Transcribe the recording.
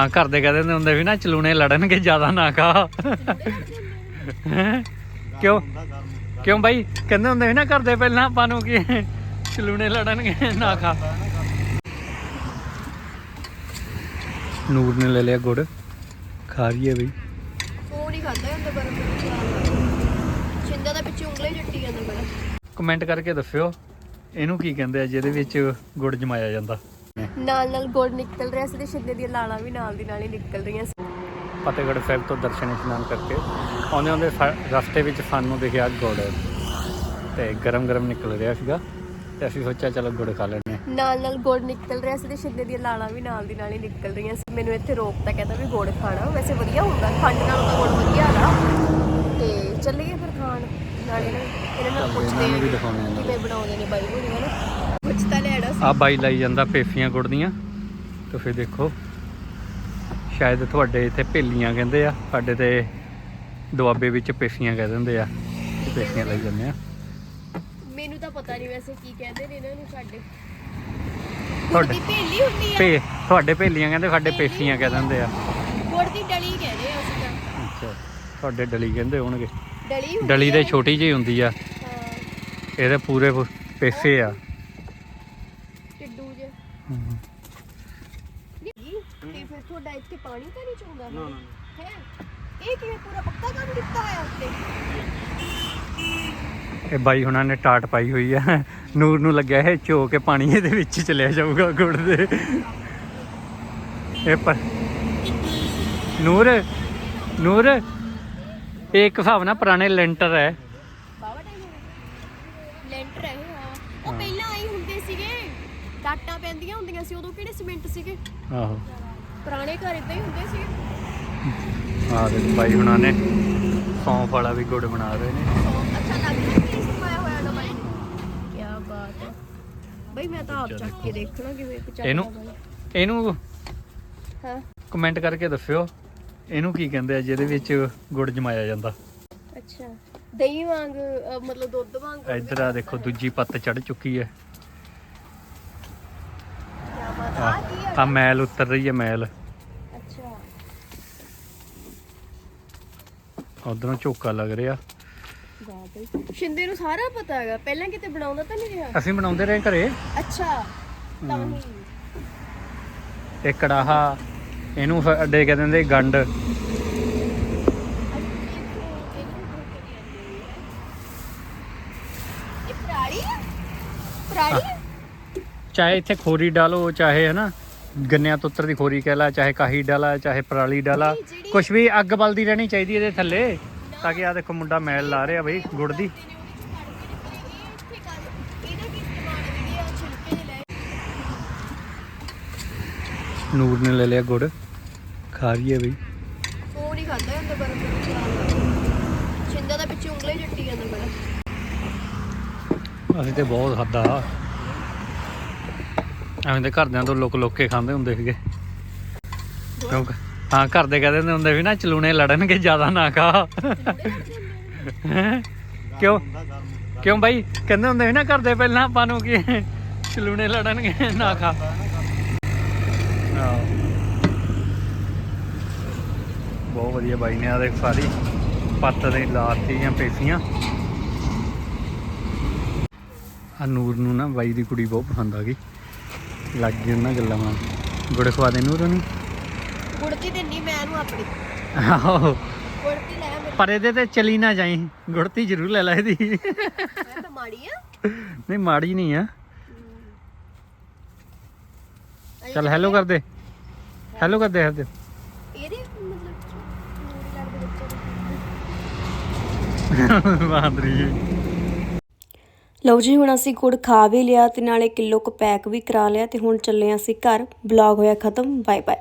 ਹਾਂ ਘਰ ਦੇ ਕਹਿੰਦੇ ਹੁੰਦੇ ਵੀ ਨਾ ਚਲੂਣੇ ਲੜਨਗੇ ਜ਼ਿਆਦਾ ਨਾ ਖਾ? ਕਿਉਂ? ਕਿਉਂ ਬਾਈ? ਕਹਿੰਦੇ ਹੁੰਦੇ ਵੀ ਨਾ ਘਰ ਦੇ ਪਹਿਲਾਂ ਆਪਾਂ ਨੂੰ ਕੀ ਚਲੂਣੇ ਲੜਨਗੇ ਨਾ ਖਾ। ਨੂਰ ਨੇ ਲੈ ਲਿਆ ਗੁੜ। ਖਾ ਰਹੀ ਹੈ ਬਈ। ਉਹ ਨਹੀਂ ਖਾਦਾ ਹੁੰਦਾ ਬਰਫ ਛਿੰਦਾ ਦਾ ਪਿੱਛੇ ਉਂਗਲਾਂ ਚੱਟੀ ਜਾਂਦਾ ਬੜਾ ਕਮੈਂਟ ਕਰਕੇ ਦੱਸਿਓ ਇਹਨੂੰ ਕੀ ਕਹਿੰਦੇ ਆ ਜਿਹਦੇ ਵਿੱਚ ਗੁੜ ਜਮਾਇਆ ਜਾਂਦਾ। ਨਾਲ ਨਾਲ ਗੁੜ ਨਿਕਲ ਰਿਹਾ ਸੀ ਤੇ ਛਿੰਦੇ ਦੀਆਂ ਲਾਲਾਂ ਵੀ ਨਾਲ ਦੀ ਨਾਲ ਹੀ ਨਿਕਲ ਰਹੀਆਂ ਸੀ। ਫਤਿਹਗੜ੍ਹ ਸਾਹਿਬ ਤੋਂ ਦਰਸ਼ਨ ਇਸ਼ਨਾਨ ਕਰਕੇ ਆਉਂਦੇ ਆਉਂਦੇ ਰਸਤੇ ਵਿੱਚ ਸਾਨੂੰ ਦਿਖਿਆ ਗੁੜ ਤੇ ਗਰਮ ਗਰਮ ਨਿਕਲ ਰਿਹਾ ਸੀਗਾ ਤੇ ਅਸੀਂ ਸੋਚਿਆ ਚਲੋ ਗੁੜ ਖਾ ਹਾਂ। ਨਾਲ ਨਾਲ ਗੁੜ ਨਿਕਲ ਰਿਹਾ ਸੀ ਤੇ ਛਿੰਦੇ ਦੀਆਂ ਲਾਲਾਂ ਵੀ ਨਾਲ ਦੀ ਨਾਲ ਹੀ ਨਿਕਲ ਰਹੀਆਂ ਸੀ। ਮੈਨੂੰ ਇੱਥੇ ਰੋਕਤਾ ਕਹਿੰਦਾ ਵੀ ਗੁੜ ਖਾਣਾ। ਵੈਸੇ ਵਧੀਆ ਹੁੰਦਾ ਖੰਡ ਨਾਲ ਤਾਂ ਗੁੜ ਵਧੀਆ ਹੈਗਾ ਤੇ ਚੱਲੀਏ ਫਿਰ ਖਾਣ। ਨਾ ਇਹਨਾਂ ਪੁੱਛਦੇ ਵੀ ਆ ਦਿਖਾਉਂਦੇ ਆ ਕਿਵੇਂ ਬਣਾਉਂਦੇ ਨੇ ਬਾਈ ਹੋਣੀ ਹਨਾ ਕੁਝ ਤਾਂ ਲੈਣਾ ਸੀ। ਆ ਬਾਈ ਲਾਈ ਜਾਂਦਾ ਪੇਫੀਆਂ ਗੁੜ ਦੀਆਂ। ਤੇ ਫਿਰ ਦੇਖੋ ਸ਼ਾਇਦ ਤੁਹਾਡੇ ਇੱਥੇ ਭੇਲੀਆਂ ਕਹਿੰਦੇ ਆ ਸਾਡੇ ਤੇ ਦੁਆਬੇ ਵਿੱਚ ਪੇਫੀਆਂ ਕਹਿ ਦਿੰਦੇ ਆ ਪੇਫੀਆਂ ਲਾਈ ਜਾਂਦੇ ਆ। ਮੈਨੂੰ ਤਾਂ ਪਤਾ ਨਹੀਂ ਵੈਸੇ ਕੀ ਕਹਿੰਦੇ ਨੇ ਇਹਨਾਂ ਨੂੰ ਸਾਡੇ। ਤੁਹਾਡੇ ਭੇਲੀ ਹੁੰਦੀ ਆ। ਭੇ ਤੁਹਾਡੇ ਭੇਲੀਆਂ ਕਹਿੰਦੇ ਸਾਡੇ ਪੇਫੀਆਂ ਕਹਿ ਦਿੰਦੇ ਆ। ਗੁੜ ਦੀ ਡਲੀ ਕਹਿੰਦੇ ਆ ਅਸੀਂ ਤਾਂ। ਅੱਛਾ ਤੁਹਾਡੇ ਡਲੀ ਕਹਿੰਦੇ ਹੋਣਗੇ। ਡਲੀ ਹੁੰਦੀ ਡਲੀ ਦੇ ਆ। ਛੋਟੀ ਜਿਹੀ ਹੁੰਦੀ ਆ। ਇਹਦੇ ਪੂਰੇ ਪੁ- ਪੇਫੇ ਆ। ਟਿੱਡੂ ਜੇ। ਨਹੀਂ ਤੇ ਫਿਰ ਤੁਹਾਡਾ ਇੱਥੇ ਪਾਣੀ ਤਾਂ ਨਹੀਂ ਚੋਂਦਾ? ਨਾ ਨਾ ਹੈ? ਇਹ ਕਿਵੇਂ ਪੂਰਾ ਪੱਕਾ ਕੰਮ ਕੀਤਾ ਹੋਇਆ ਉੱਤੇ? ਇਹ ਬਾਈ ਹੁਣਾਂ ਨੇ ਟਾਟ ਪਾਈ ਹੋਈ ਆ। ਨੂਰ ਨੂੰ ਲੱਗਿਆ ਇਹ ਚੋ ਕੇ ਪਾਣੀ ਇਹਦੇ ਵਿੱਚ ਚਲਿਆ ਜਾਊਗਾ ਗੁੜ ਦੇ। ਇਹ ਪਰ ਨੂਰ ਨੂਰ। ਇਹ ਇੱਕ ਹਿਸਾਬ ਨਾਲ ਪੁਰਾਣੇ ਲੈਂਟਰ ਹੈ। ਬਾਵਾ ਟਾਈਮ ਲੈਂਟਰ ਹੈ ਹਾਂ। ਉਹ ਪਹਿਲਾਂ ਆਈ ਹੁੰਦੇ ਸੀਗੇ। ਟਾਟਾਂ ਪੈਂਦੀਆਂ ਹੁੰਦੀਆਂ ਸੀ ਉਦੋਂ ਕਿਹੜੇ ਸੀਮੈਂਟ ਸੀਗੇ? ਆਹੋ। ਪੁਰਾਣੇ ਘਰ ਇਦਾਂ ਹੀ ਹੁੰਦੇ ਸੀ ਆਹ ਦੇਖ ਬਾਈ ਹੁਣਾਂ ਨੇ ਸੌਂਫ ਵਾਲਾ ਵੀ ਗੁੜ ਬਣਾ ਰਹੇ ਨੇ। ਅੱਛਾ ਲੱਗ ਰਿਹਾ ਕਿ ਸਮਾਇਆ ਹੋਇਆ ਨਾ ਬਾਈ ਕੀ ਬਾਤ ਹੈ। ਬਈ ਮੈਂ ਤਾਂ ਆਪ ਚੱਕ ਕੇ ਦੇਖਣਾ ਕਿਵੇਂ ਚੱਕਦਾ ਇਹਨੂੰ-। ਇਹਨੂੰ ਹਾਂ। ਕਮੈਂਟ ਕਰਕੇ ਦੱਸਿਓ। ਇਹਨੂੰ ਕੀ ਕਹਿੰਦੇ ਆ ਜਿਹਦੇ ਵਿੱਚ ਗੁੜ ਜਮਾਇਆ ਜਾਂਦਾ। ਅੱਛਾ। ਦਹੀਂ ਵਾਂਗ ਅ, ਮਤਲਬ ਦੁੱਧ ਵਾਂਗ ਇੱਧਰ ਆ ਦੇਖੋ ਦੂਜੀ ਪੱਤ ਚੜ ਚੁੱਕੀ ਹੈ। ਕਿਆ ਬਾਤ ਆ ਕੀ ਹੈ? ਆ ਮੈਲ ਉਤਰ ਰਹੀ ਹੈ ਮੈਲ। ਅੱਛਾ। ਉਧਰੋਂ ਝੋਕਾ ਲੱਗ ਰਿਹਾ। ਸ਼ਿੰਦੇ ਨੂੰ ਸਾਰਾ ਪਤਾ ਹੈਗਾ। ਪਹਿਲਾਂ ਕਿਤੇ ਬਣਾਉਂਦਾ ਤਾਂ ਨਹੀਂ ਰਿਹਾ। ਅਸੀਂ ਬਣਾਉਂਦੇ ਰਹੇ ਘਰੇ। ਅੱਛਾ। ਤਾਂ। ਹੀ। ਇਹ ਕੜਾਹਾ ਇਹਨੂੰ ਫਿਰ ਅੱਡੇ ਕਹਿ ਦਿੰਦੇ ਗੰਡ? ਚਾਹੇ ਇੱਥੇ ਖੋਰੀ ਡਾਲੋ ਚਾਹੇ ਹਨਾ ਗੰਨਿਆਂ ਤੋਂ ਉੱਤਰ ਦੀ ਖੋਰੀ ਕਹਿ ਲਾ ਚਾਹੇ ਕਾਹੀ ਡਾਲਾ ਚਾਹੇ ਪਰਾਲੀ ਡਾਲਾ ਕੁਝ ਵੀ ਅੱਗ ਬਲਦੀ ਰਹਿਣੀ ਚਾਹੀਦੀ ਇਹਦੇ ਥੱਲੇ। ਤਾਂ ਕਿ ਆ ਦੇਖੋ ਮੁੰਡਾ ਮੈਲ ਲਾ ਰਿਹਾ ਬਈ ਗੁੜ ਦੀ ਤੇ ਨੇ ਉਹਦੇ ਚ ਕੱਢ ਕੇ ਨਿਕਲੇਗੀ। ਇੱਥੇ ਕੱਢ- ਇਹਦਾ ਕੀ ਇਸਤੇਮਾਲ ਹੈ ਜਿਹੜੀ ਆ ਛਿਲਕੇ ਜਿਹੇ ਲੈ ਨੂਰ ਨੇ ਲੈ ਲਿਆ ਗੁੜ। ਖਾ ਰਹੀ ਹੈ ਬਈ। ਉਹ ਨਹੀਂ ਖਾਦਾ ਹੁੰਦਾ ਵਿੱਚ ਛਿੰਦਾ ਦਾ ਪਿੱਛੇ ਉਂਗਲਾਂ ਹੀ ਚੱਟੀ ਜਾਂਦਾ ਬੜਾ। ਅਸੀਂ ਤੇ ਬਹੁਤ ਖਾਦਾ ਐਵੇਂ ਤੇ ਘਰਦਿਆਂ ਤੋਂ ਲੁਕ ਲੁਕ ਕੇ ਖਾਂਦੇ ਹੁੰਦੇ ਸੀਗੇ। ਕਿਉਂਕਿ ਹਾਂ ਘਰ ਦੇ ਕਹਿੰਦੇ ਹੁੰਦੇ ਵੀ ਨਾ ਚਲੂਣੇ ਲੜਨਗੇ ਜ਼ਿਆਦਾ ਨਾ ਖਾ? ਕਿਉਂ? ਕਿਉਂ ਬਾਈ? ਕਹਿੰਦੇ ਹੁੰਦੇ ਵੀ ਨਾ ਘਰ ਦੇ ਪਹਿਲਾਂ ਆਪਾਂ ਨੂੰ ਕੀ ਚਲੂਣੇ ਲੜਨਗੇ ਨਾ ਖਾ। ਬਹੁਤ ਵਧੀਆ ਬਾਈ ਨੇ ਆ ਦੇਖ ਸਾਰੀ। ਪੱਤ ਦੇ ਲਾਤੀਆਂ ਪੇਸੀਆਂ। ਆ ਨੂਰ ਨੂੰ ਨਾ ਬਾਈ ਦੀ ਕੁੜੀ ਬਹੁਤ ਪਸੰਦ ਆ ਗਈ। ਲੱਗ ਗਈ ਉਹਨਾਂ ਗੱਲਾਂ ਨਾਲ ਗੁੜ ਖਵਾ ਦੇ ਨੂਰ ਨੂੰ ਗੁੜਤੀ ਦਿੰਨੀ ਮੈਂ ਇਹਨੂੰ ਆਪਣੀ? ਆਹੋ। ਗੁੜਤੀ ਲੈ ਮੇਰੀ? ਪਰ ਇਹਦੇ ਤੇ ਚਲੀ ਨਾ ਜਾਈ। ਗੁੜਤੀ ਜ਼ਰੂਰ ਲੈ ਲੈ ਇਹਦੀ। ਮੈਂ ਤਾਂ ਮਾੜੀ ਆ। ਨਹੀਂ ਮਾੜੀ ਨਹੀਂ ਆ। ਚੱਲ ਹੈਲੋ ਕਰ ਦੇ ਹੈਲੋ ਕਰ ਦੇ ਹਰ ਇਹਦੇ ਮਤਲਬ ਨੂਰੀ ਲੱਗਦੇ ਬੱਚੇ ਬਾਂਦਰੀ। ਜੀ ਲਓ ਜੀ ਹੁਣ ਅਸੀਂ ਗੁੜ ਖਾ ਵੀ ਲਿਆ ਤੇ ਨਾਲੇ ਕਿਲੋ ਕੁ ਪੈਕ ਵੀ ਕਰਾ ਲਿਆ ਤੇ ਹੁਣ ਚੱਲੇ ਅਸੀਂ ਘਰ। ਬਲੌਗ ਹੋਇਆ ਖਤਮ। Bye bye